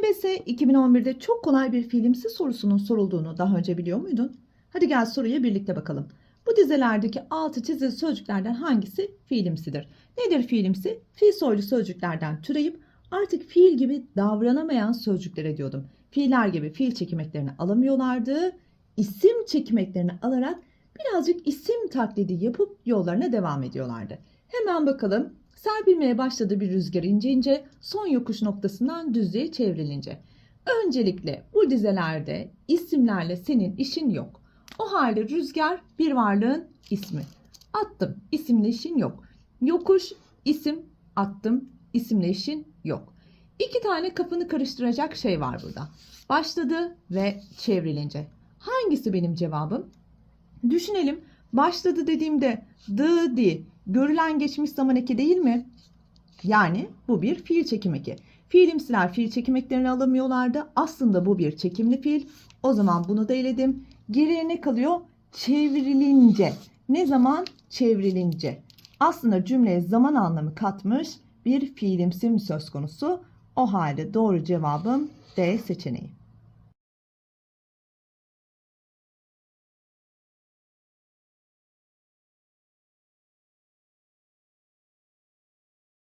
YBS 2011'de çok kolay bir fiilimsi sorusunun sorulduğunu daha önce biliyor muydun? Hadi gel soruya birlikte bakalım. Bu dizelerdeki altı çizili sözcüklerden hangisi fiilimsidir? Nedir fiilimsi? Fiil soylu sözcüklerden türeyip artık fiil gibi davranamayan sözcüklere diyordum. Fiiller gibi fiil çekimeklerini alamıyorlardı. İsim çekimeklerini alarak birazcık isim taklidi yapıp yollarına devam ediyorlardı. Hemen bakalım. Serpilmeye başladı bir rüzgar ince ince, son yokuş noktasından düzlüğe çevrilince. Öncelikle bu dizelerde isimlerle senin işin yok. O halde rüzgar bir varlığın ismi. Attım, isimle işin yok. Yokuş, isim, attım, isimle işin yok. İki tane kafanı karıştıracak şey var burada. Başladı ve çevrilince. Hangisi benim cevabım? Düşünelim. Başladı dediğimde dı di görülen geçmiş zaman eki değil mi? Yani bu bir fiil çekim eki. Fiilimsiler fiil çekim eklerini alamıyorlardı. Aslında bu bir çekimli fiil. O zaman bunu da eledim. Geriye ne kalıyor? Çevrilince. Ne zaman? Çevrilince. Aslında cümleye zaman anlamı katmış bir fiilimsi mi söz konusu? O halde doğru cevabım D seçeneği.